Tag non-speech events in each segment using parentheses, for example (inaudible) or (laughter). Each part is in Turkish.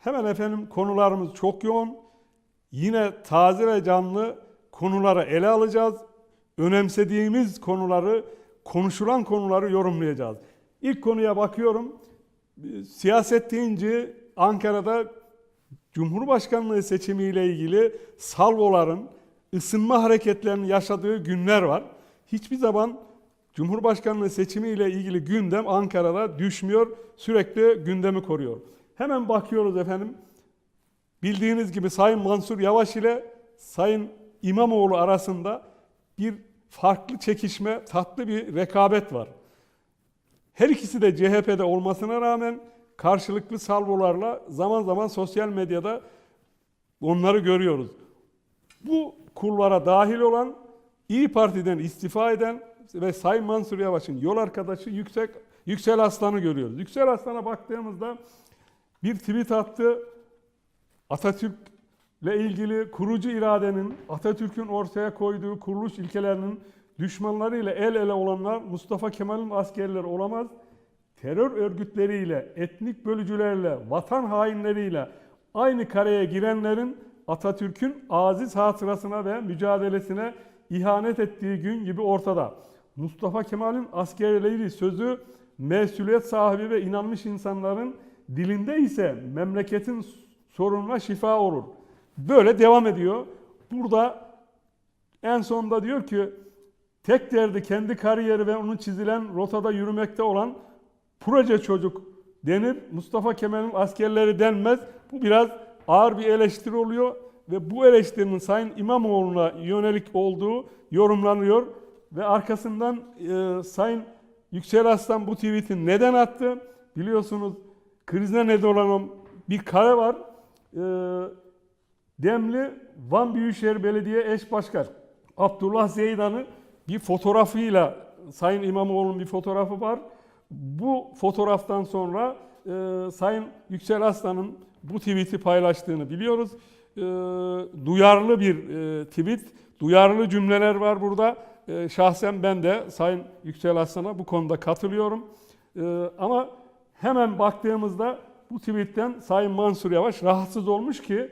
Hemen efendim konularımız çok yoğun. Yine taze ve canlı konuları ele alacağız. Önemsediğimiz konuları, konuşulan konuları yorumlayacağız. İlk konuya bakıyorum. Siyaset deyince Ankara'da Cumhurbaşkanlığı seçimiyle ilgili salvoların, ısınma hareketlerinin yaşadığı günler var. Hiçbir zaman Cumhurbaşkanlığı seçimiyle ilgili gündem Ankara'da düşmüyor, sürekli gündemi koruyor. Hemen bakıyoruz efendim. Bildiğiniz gibi Sayın Mansur Yavaş ile Sayın İmamoğlu arasında bir farklı çekişme, tatlı bir rekabet var. Her ikisi de CHP'de olmasına rağmen karşılıklı salvolarla zaman zaman sosyal medyada onları görüyoruz. Bu kulvara dahil olan İyi Parti'den istifa eden ve Sayın Mansur Yavaş'ın yol arkadaşı Yüksek Yüksel Aslan'ı görüyoruz. Yüksel Aslan'a baktığımızda bir tweet attı. Atatürk'le ilgili kurucu iradenin, Atatürk'ün ortaya koyduğu kuruluş ilkelerinin düşmanlarıyla el ele olanlar Mustafa Kemal'in askerleri olamaz. Terör örgütleriyle, etnik bölücülerle, vatan hainleriyle aynı kareye girenlerin Atatürk'ün aziz hatırasına ve mücadelesine ihanet ettiği gün gibi ortada. Mustafa Kemal'in askerleri sözü mesuliyet sahibi ve inanmış insanların dilinde ise memleketin sorununa şifa olur. Böyle devam ediyor. Burada en sonunda diyor ki tek derdi kendi kariyeri ve onun çizilen rotada yürümekte olan proje çocuk denir. Mustafa Kemal'in askerleri denmez. Bu biraz ağır bir eleştiri oluyor ve bu eleştirinin Sayın İmamoğlu'na yönelik olduğu yorumlanıyor ve arkasından e, Sayın Yüksel Aslan bu tweet'i neden attı? Biliyorsunuz krizine neden olan bir kare var. E, Demli Van Büyükşehir Belediye Eş Başkan Abdullah Zeydan'ı bir fotoğrafıyla Sayın İmamoğlu'nun bir fotoğrafı var. Bu fotoğraftan sonra e, Sayın Yüksel Aslan'ın bu tweet'i paylaştığını biliyoruz. E, duyarlı bir e, tweet, duyarlı cümleler var burada. E, şahsen ben de Sayın Yüksel Aslan'a bu konuda katılıyorum. E, ama hemen baktığımızda bu tweetten Sayın Mansur Yavaş rahatsız olmuş ki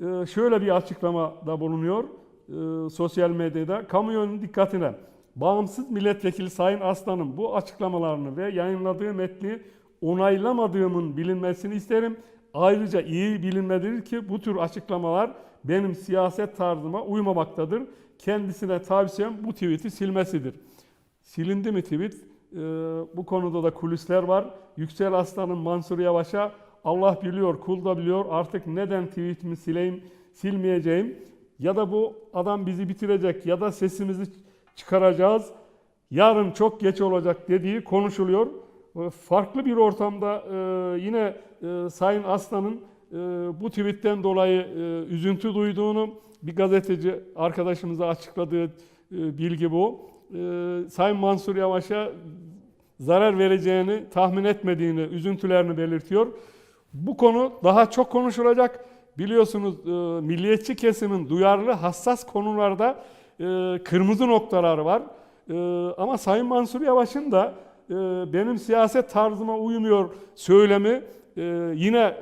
e, şöyle bir açıklamada bulunuyor e, sosyal medyada. Kamuoyunun dikkatine bağımsız milletvekili Sayın Aslan'ın bu açıklamalarını ve yayınladığı metni onaylamadığımın bilinmesini isterim. Ayrıca iyi bilinmelidir ki bu tür açıklamalar benim siyaset tarzıma uymamaktadır. Kendisine tavsiyem bu tweet'i silmesidir. Silindi mi tweet? Ee, bu konuda da kulisler var. Yüksel Aslan'ın Mansur Yavaş'a Allah biliyor, kul da biliyor artık neden tweetimi sileyim, silmeyeceğim ya da bu adam bizi bitirecek ya da sesimizi çıkaracağız. Yarın çok geç olacak dediği konuşuluyor. Farklı bir ortamda e, yine e, Sayın Aslan'ın e, bu tweetten dolayı üzüntü duyduğunu bir gazeteci arkadaşımıza açıkladığı bilgi bu. Sayın Mansur Yavaş'a zarar vereceğini tahmin etmediğini, üzüntülerini belirtiyor. Bu konu daha çok konuşulacak. Biliyorsunuz milliyetçi kesimin duyarlı, hassas konularda kırmızı noktaları var. Ama Sayın Mansur Yavaş'ın da benim siyaset tarzıma uymuyor söylemi yine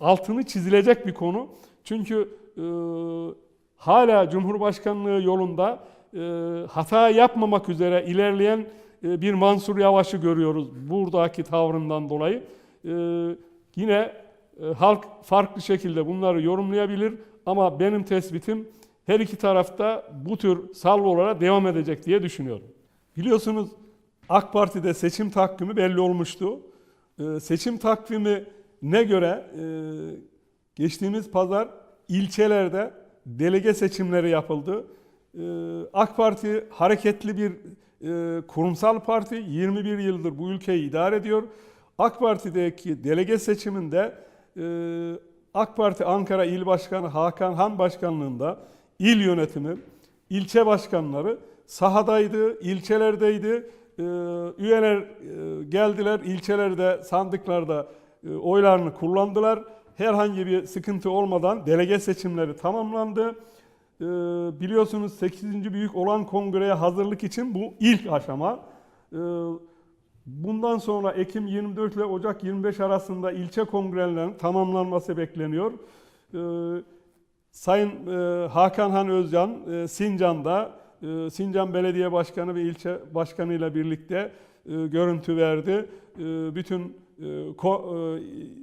altını çizilecek bir konu. Çünkü hala Cumhurbaşkanlığı yolunda hata yapmamak üzere ilerleyen bir Mansur Yavaş'ı görüyoruz buradaki tavrından dolayı. Yine halk farklı şekilde bunları yorumlayabilir ama benim tespitim her iki tarafta bu tür salvolara devam edecek diye düşünüyorum. Biliyorsunuz AK Parti'de seçim takvimi belli olmuştu. Seçim takvimi ne göre e, geçtiğimiz pazar ilçelerde delege seçimleri yapıldı. Ee, AK Parti hareketli bir e, kurumsal parti 21 yıldır bu ülkeyi idare ediyor. AK Parti'deki delege seçiminde e, AK Parti Ankara İl Başkanı Hakan Han Başkanlığında il yönetimi, ilçe başkanları sahadaydı, ilçelerdeydi. Ee, üyeler e, geldiler, ilçelerde, sandıklarda e, oylarını kullandılar. Herhangi bir sıkıntı olmadan delege seçimleri tamamlandı. Ee, biliyorsunuz 8. Büyük olan kongreye hazırlık için bu ilk aşama. Ee, Bundan sonra Ekim 24 ile Ocak 25 arasında ilçe kongrelerinin tamamlanması bekleniyor. Ee, Sayın e, Hakan Han Özcan e, Sincan'da e, Sincan Belediye Başkanı ve ilçe başkanı ile birlikte e, görüntü verdi. Bütün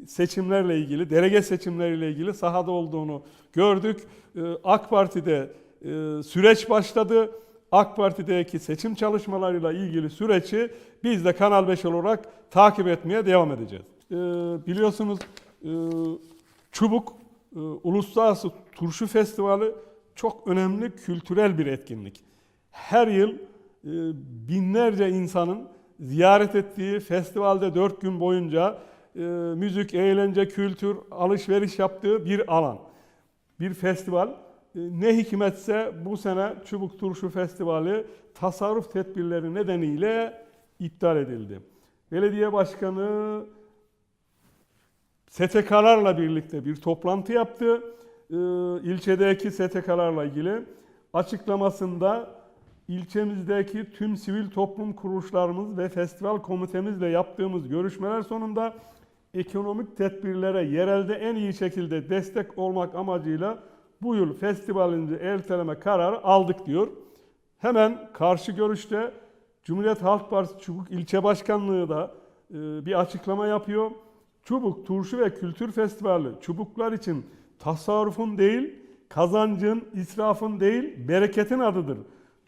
seçimlerle ilgili, delege seçimleriyle ilgili sahada olduğunu gördük. E, AK Parti'de e, süreç başladı. AK Parti'deki seçim çalışmalarıyla ilgili süreci biz de Kanal 5 olarak takip etmeye devam edeceğiz. E, biliyorsunuz e, Çubuk e, Uluslararası Turşu Festivali çok önemli kültürel bir etkinlik. Her yıl e, binlerce insanın ziyaret ettiği festivalde dört gün boyunca e, müzik, eğlence, kültür, alışveriş yaptığı bir alan. Bir festival. E, Ne hikmetse bu sene Çubuk Turşu Festivali tasarruf tedbirleri nedeniyle iptal edildi. Belediye Başkanı STK'larla birlikte bir toplantı yaptı. Ee, ilçedeki STK'larla ilgili açıklamasında ilçemizdeki tüm sivil toplum kuruluşlarımız ve festival komitemizle yaptığımız görüşmeler sonunda ekonomik tedbirlere yerelde en iyi şekilde destek olmak amacıyla bu yıl festivalimizi erteleme kararı aldık diyor. Hemen karşı görüşte Cumhuriyet Halk Partisi Çubuk İlçe Başkanlığı da e, bir açıklama yapıyor. Çubuk Turşu ve Kültür Festivali çubuklar için tasarrufun değil, kazancın, israfın değil, bereketin adıdır.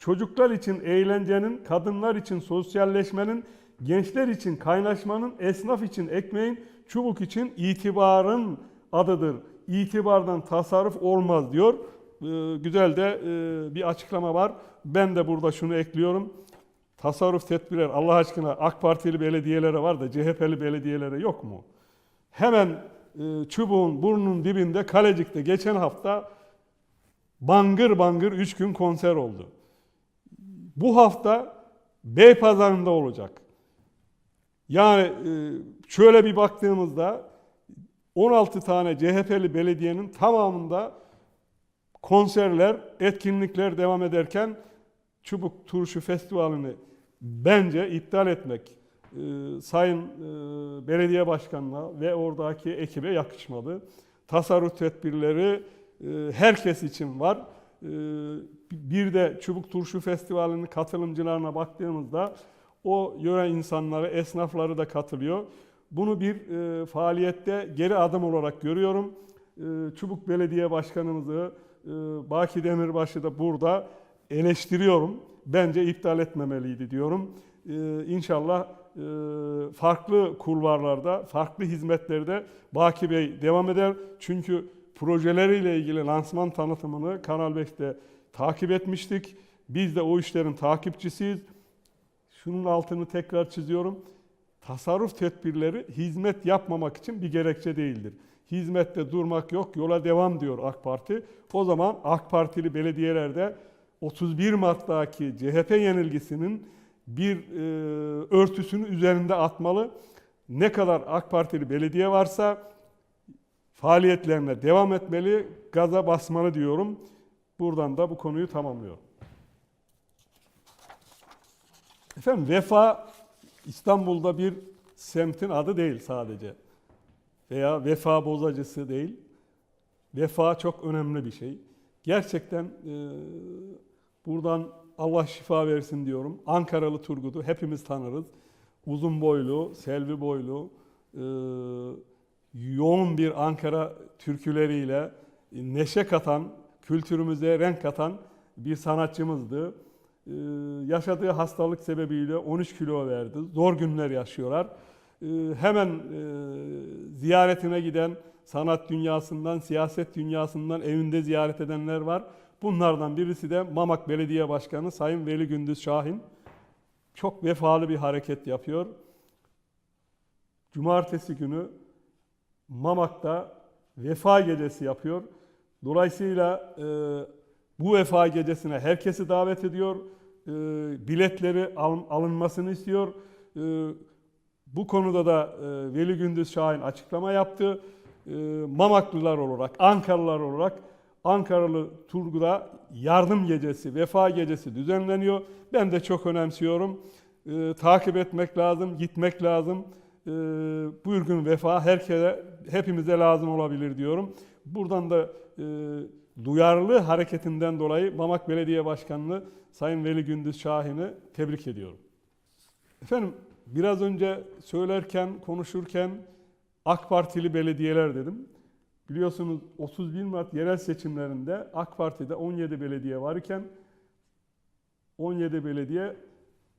Çocuklar için eğlencenin, kadınlar için sosyalleşmenin, gençler için kaynaşmanın, esnaf için ekmeğin, çubuk için itibarın adıdır. İtibardan tasarruf olmaz diyor. Ee, güzel de e, bir açıklama var. Ben de burada şunu ekliyorum. Tasarruf tedbirler Allah aşkına AK Partili belediyelere var da CHP'li belediyelere yok mu? Hemen e, çubuğun burnunun dibinde Kalecik'te geçen hafta bangır bangır 3 gün konser oldu. Bu hafta Beypazarı'nda olacak. Yani e, şöyle bir baktığımızda 16 tane CHP'li belediyenin tamamında konserler, etkinlikler devam ederken Çubuk Turşu Festivali'ni bence iptal etmek e, Sayın e, Belediye Başkanı'na ve oradaki ekibe yakışmadı. Tasarruf tedbirleri e, herkes için var. E, bir de Çubuk Turşu Festivali'nin katılımcılarına baktığımızda o yöre insanları, esnafları da katılıyor. Bunu bir e, faaliyette geri adım olarak görüyorum. E, Çubuk Belediye Başkanımızı, e, Baki Demirbaş'ı da burada eleştiriyorum. Bence iptal etmemeliydi diyorum. E, inşallah e, farklı kulvarlarda, farklı hizmetlerde Baki Bey devam eder. Çünkü projeleriyle ilgili lansman tanıtımını Kanal 5'te takip etmiştik. Biz de o işlerin takipçisiyiz. Şunun altını tekrar çiziyorum. Tasarruf tedbirleri hizmet yapmamak için bir gerekçe değildir. Hizmette durmak yok, yola devam diyor AK Parti. O zaman AK Partili belediyelerde 31 Mart'taki CHP yenilgisinin bir e, örtüsünü üzerinde atmalı. Ne kadar AK Partili belediye varsa faaliyetlerine devam etmeli, gaza basmalı diyorum. Buradan da bu konuyu tamamlıyorum. Efendim Vefa İstanbul'da bir semtin adı değil sadece. Veya vefa bozacısı değil. Vefa çok önemli bir şey. Gerçekten e, buradan Allah şifa versin diyorum. Ankaralı Turgut'u hepimiz tanırız. Uzun boylu, selvi boylu, e, yoğun bir Ankara türküleriyle neşe katan, kültürümüze renk katan bir sanatçımızdı. Ee, yaşadığı hastalık sebebiyle 13 kilo verdi. Zor günler yaşıyorlar. Ee, hemen e, ziyaretine giden sanat dünyasından, siyaset dünyasından evinde ziyaret edenler var. Bunlardan birisi de Mamak Belediye Başkanı Sayın Veli Gündüz Şahin. Çok vefalı bir hareket yapıyor. Cumartesi günü Mamak'ta vefa gecesi yapıyor. Dolayısıyla e, bu vefa gecesine herkesi davet ediyor. E, biletleri al- alınmasını istiyor. E, bu konuda da e, Veli Gündüz Şahin açıklama yaptı. E, Mamaklılar olarak, Ankaralılar olarak Ankaralı Turgu'da yardım gecesi, vefa gecesi düzenleniyor. Ben de çok önemsiyorum. e, takip etmek lazım, gitmek lazım. E, buyur gün vefa herkese, hepimize lazım olabilir diyorum. Buradan da e, duyarlı hareketinden dolayı Mamak Belediye Başkanlığı Sayın Veli Gündüz Şahin'i tebrik ediyorum. Efendim biraz önce söylerken, konuşurken AK Partili belediyeler dedim. Biliyorsunuz 31 Mart yerel seçimlerinde AK Parti'de 17 belediye var iken 17 belediye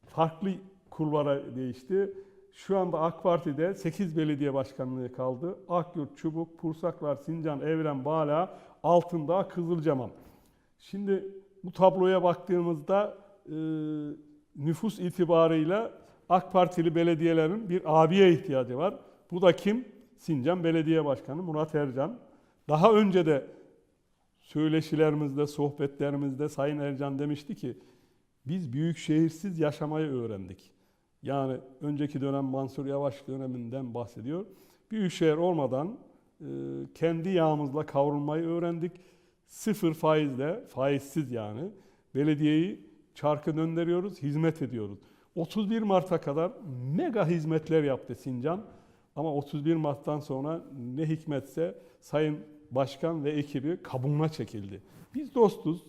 farklı kulvara değişti. Şu anda AK Parti'de 8 belediye başkanlığı kaldı. Akyurt, Çubuk, Pursaklar, Sincan, Evren, Bala, Altındağ, Kızılcahamam. Şimdi bu tabloya baktığımızda e, nüfus itibarıyla AK Partili belediyelerin bir abiye ihtiyacı var. Bu da kim? Sincan Belediye Başkanı Murat Ercan. Daha önce de söyleşilerimizde, sohbetlerimizde Sayın Ercan demişti ki biz büyük şehirsiz yaşamayı öğrendik. Yani önceki dönem Mansur Yavaş döneminden bahsediyor. Büyük şehir olmadan e, kendi yağımızla kavrulmayı öğrendik. Sıfır faizle, faizsiz yani belediyeyi çarkı döndürüyoruz, hizmet ediyoruz. 31 Mart'a kadar mega hizmetler yaptı Sincan. Ama 31 Mart'tan sonra ne hikmetse Sayın Başkan ve ekibi kabuğuna çekildi. Biz dostuz,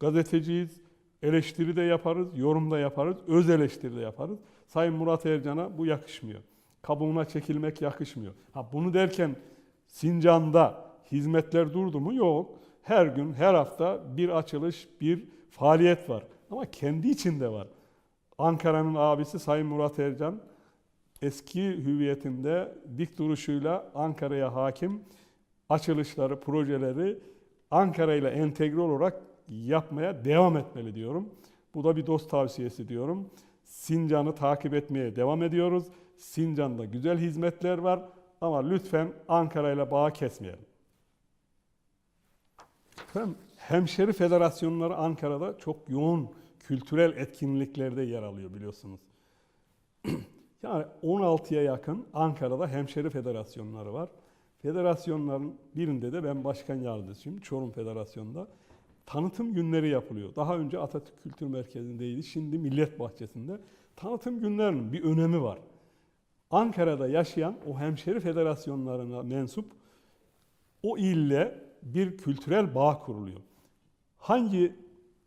gazeteciyiz, eleştiri de yaparız, yorum da yaparız, öz eleştiri de yaparız. Sayın Murat Ercan'a bu yakışmıyor. Kabuğuna çekilmek yakışmıyor. Ha bunu derken Sincan'da hizmetler durdu mu? Yok. Her gün, her hafta bir açılış, bir faaliyet var. Ama kendi içinde var. Ankara'nın abisi Sayın Murat Ercan eski hüviyetinde dik duruşuyla Ankara'ya hakim açılışları, projeleri Ankara ile entegre olarak yapmaya devam etmeli diyorum. Bu da bir dost tavsiyesi diyorum. Sincan'ı takip etmeye devam ediyoruz. Sincan'da güzel hizmetler var ama lütfen Ankara ile bağ kesmeyelim. Efendim, hemşeri federasyonları Ankara'da çok yoğun kültürel etkinliklerde yer alıyor biliyorsunuz. (clears throat) Yani 16'ya yakın Ankara'da hemşeri federasyonları var. Federasyonların birinde de ben başkan yardımcısıyım. Çorum Federasyonu'nda. Tanıtım günleri yapılıyor. Daha önce Atatürk Kültür Merkezi'ndeydi. Şimdi Millet Bahçesi'nde. Tanıtım günlerinin bir önemi var. Ankara'da yaşayan o hemşeri federasyonlarına mensup o ille bir kültürel bağ kuruluyor. Hangi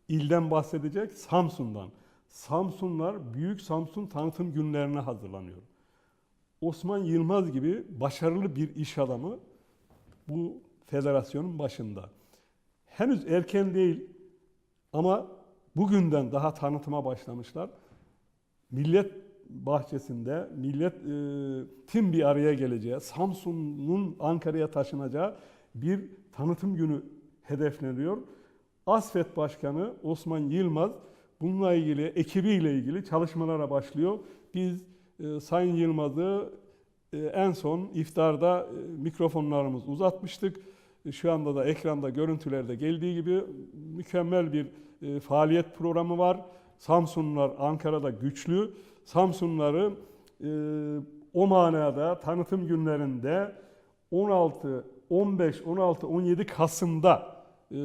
ilden bahsedecek? Samsun'dan. Samsunlar Büyük Samsun tanıtım günlerine hazırlanıyor. Osman Yılmaz gibi başarılı bir iş adamı bu federasyonun başında. Henüz erken değil ama bugünden daha tanıtıma başlamışlar. Millet bahçesinde millet e, tim bir araya geleceği, Samsun'un Ankara'ya taşınacağı bir tanıtım günü hedefleniyor. Asfet Başkanı Osman Yılmaz bununla ilgili ekibiyle ilgili çalışmalara başlıyor. Biz e, Sayın Yılmaz'ı e, en son iftarda e, mikrofonlarımız uzatmıştık. Şu anda da ekranda görüntülerde geldiği gibi mükemmel bir e, faaliyet programı var. Samsunlular Ankara'da güçlü. Samsunları e, o manada tanıtım günlerinde 16, 15, 16, 17 Kasım'da e,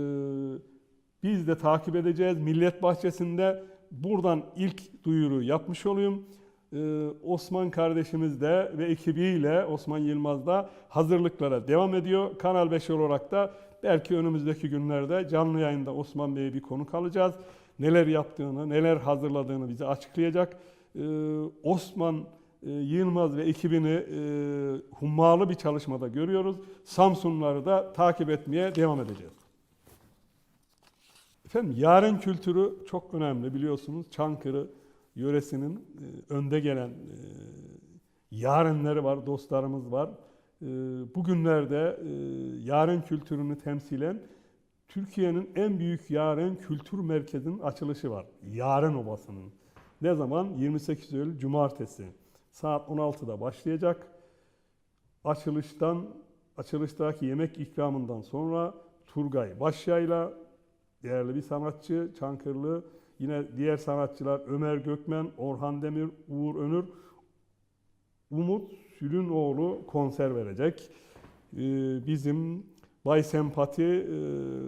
biz de takip edeceğiz. Millet Bahçesi'nde buradan ilk duyuru yapmış olayım. Ee, Osman kardeşimiz de ve ekibiyle Osman Yılmaz da hazırlıklara devam ediyor. Kanal 5 olarak da belki önümüzdeki günlerde canlı yayında Osman Bey'e bir konuk alacağız. Neler yaptığını, neler hazırladığını bize açıklayacak. Ee, Osman e, Yılmaz ve ekibini e, hummalı bir çalışmada görüyoruz. Samsunları da takip etmeye devam edeceğiz. Efendim yaren kültürü çok önemli biliyorsunuz. Çankırı yöresinin e, önde gelen e, yarenleri var, dostlarımız var. E, bugünlerde yaren kültürünü temsilen Türkiye'nin en büyük yaren kültür merkezinin açılışı var. Yaren Obası'nın. Ne zaman? 28 Eylül Cumartesi. Saat 16'da başlayacak. Açılıştan, açılıştaki yemek ikramından sonra Turgay Başyay'la değerli bir sanatçı, Çankırlı. Yine diğer sanatçılar Ömer Gökmen, Orhan Demir, Uğur Önür, Umut Sülünoğlu konser verecek. Ee, bizim Bay Sempati e,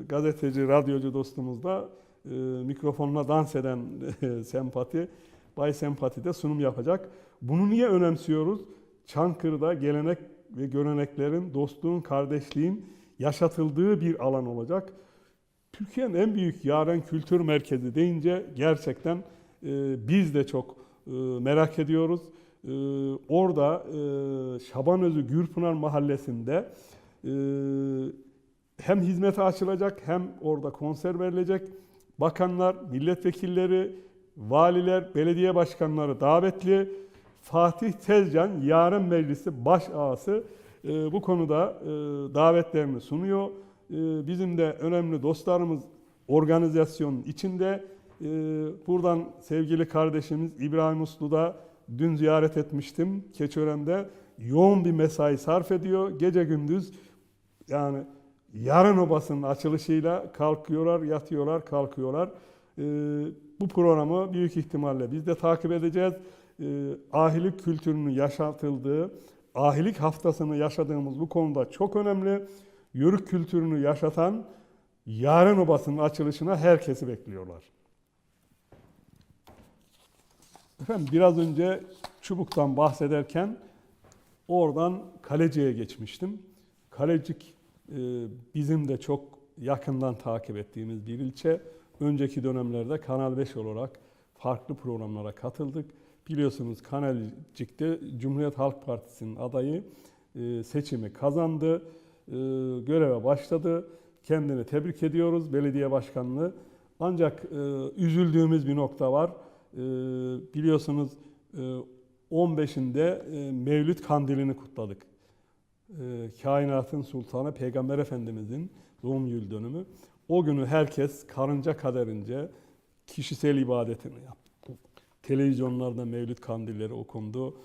gazeteci, radyocu dostumuz da e, mikrofonla dans eden Sempati Bay Sempati'de sunum yapacak. Bunu niye önemsiyoruz? Çankırı'da gelenek ve göreneklerin, dostluğun, kardeşliğin yaşatıldığı bir alan olacak. Türkiye'nin en büyük yaren kültür merkezi deyince gerçekten e, biz de çok e, merak ediyoruz. E, orada e, Şabanözü Gürpınar Mahallesi'nde e, hem hizmete açılacak hem orada konser verilecek. Bakanlar, milletvekilleri, valiler, belediye başkanları davetli. Fatih Tezcan Yaren Meclisi baş ağası e, bu konuda e, davetlerini sunuyor. E, bizim de önemli dostlarımız organizasyonun içinde. E, buradan sevgili kardeşimiz İbrahim Uslu da dün ziyaret etmiştim Keçören'de. Yoğun bir mesai sarf ediyor. Gece gündüz yani yarın obasının açılışıyla kalkıyorlar, yatıyorlar, kalkıyorlar. Ee, bu programı büyük ihtimalle biz de takip edeceğiz. Ee, ahilik kültürünün yaşatıldığı, ahilik haftasını yaşadığımız bu konuda çok önemli. Yörük kültürünü yaşatan yarın obasının açılışına herkesi bekliyorlar. Efendim biraz önce Çubuk'tan bahsederken oradan Kaleci'ye geçmiştim. Kalecik e, bizim de çok yakından takip ettiğimiz bir ilçe. Önceki dönemlerde Kanal 5 olarak farklı programlara katıldık. Biliyorsunuz Kalecik'te Cumhuriyet Halk Partisi'nin adayı e, seçimi kazandı. E, göreve başladı. Kendini tebrik ediyoruz belediye başkanlığı. Ancak üzüldüğümüz bir nokta var. Biliyorsunuz 15'inde Mevlüt Kandili'ni kutladık e, kainatın sultanı Peygamber Efendimizin doğum yıl dönümü. O günü herkes karınca kaderince kişisel ibadetini yaptı. Televizyonlarda Mevlüt kandilleri okundu.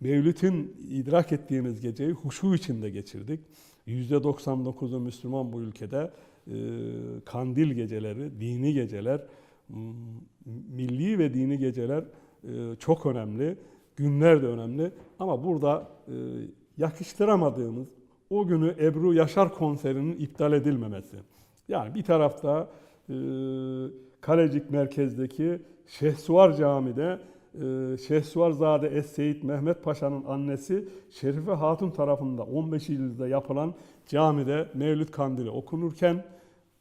Mevlüt'ün idrak ettiğimiz geceyi huşu içinde geçirdik. %99'u Müslüman bu ülkede e, kandil geceleri, dini geceler, milli ve dini geceler e, çok önemli. Günler de önemli. Ama burada e, yakıştıramadığımız o günü Ebru Yaşar konserinin iptal edilmemesi. Yani bir tarafta Kalecik merkezdeki Şehsuvar Camii'de e, Şehsuvarzade Es Seyit Mehmet Paşa'nın annesi Şerife Hatun tarafından 15 Eylül'de yapılan camide Mevlüt Kandili okunurken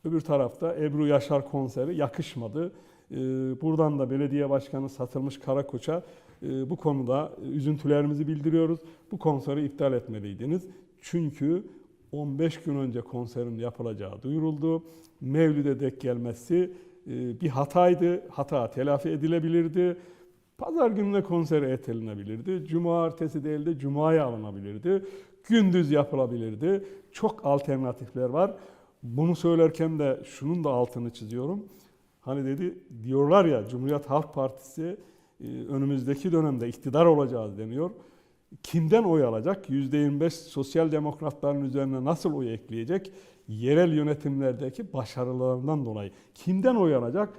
öbür tarafta Ebru Yaşar konseri yakışmadı. E, buradan da belediye başkanı Satılmış Karakoç'a e, bu konuda üzüntülerimizi bildiriyoruz. Bu konseri iptal etmeliydiniz. Çünkü 15 gün önce konserin yapılacağı duyuruldu. Mevlid'e dek gelmesi e, bir hataydı. Hata telafi edilebilirdi. Pazar gününe konser ertelenebilirdi. Cumartesi değil de Cuma'ya alınabilirdi. Gündüz yapılabilirdi. Çok alternatifler var. Bunu söylerken de şunun da altını çiziyorum. Hani dedi diyorlar ya Cumhuriyet Halk Partisi e, önümüzdeki dönemde iktidar olacağız deniyor. Kimden oy alacak? %25 sosyal demokratların üzerine nasıl oy ekleyecek? Yerel yönetimlerdeki başarılarından dolayı. Kimden oy alacak?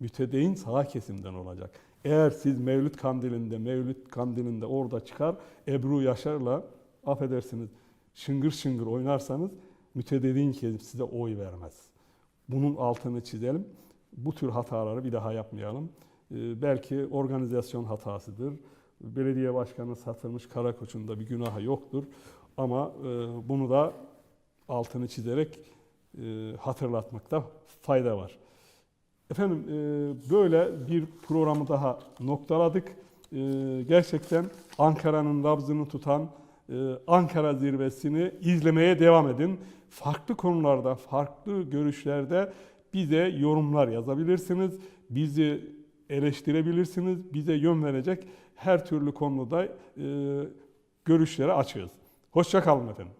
Mütedeyin sağ kesimden olacak. Eğer siz Mevlüt Kandili'nde, Mevlüt Kandili'nde orada çıkar, Ebru Yaşar'la affedersiniz şıngır şıngır oynarsanız mütededin kesim size oy vermez. Bunun altını çizelim. Bu tür hataları bir daha yapmayalım. Ee, belki organizasyon hatasıdır. Belediye başkanı satılmış Karakoç'un da bir günahı yoktur. Ama e, bunu da altını çizerek e, hatırlatmakta fayda var. Efendim e, böyle bir programı daha noktaladık. Gerçekten Ankara'nın nabzını tutan Ankara zirvesini izlemeye devam edin. Farklı konularda, farklı görüşlerde bize yorumlar yazabilirsiniz. Bizi eleştirebilirsiniz. Bize yön verecek her türlü konuda e, görüşlere açığız. Hoşça kalın efendim.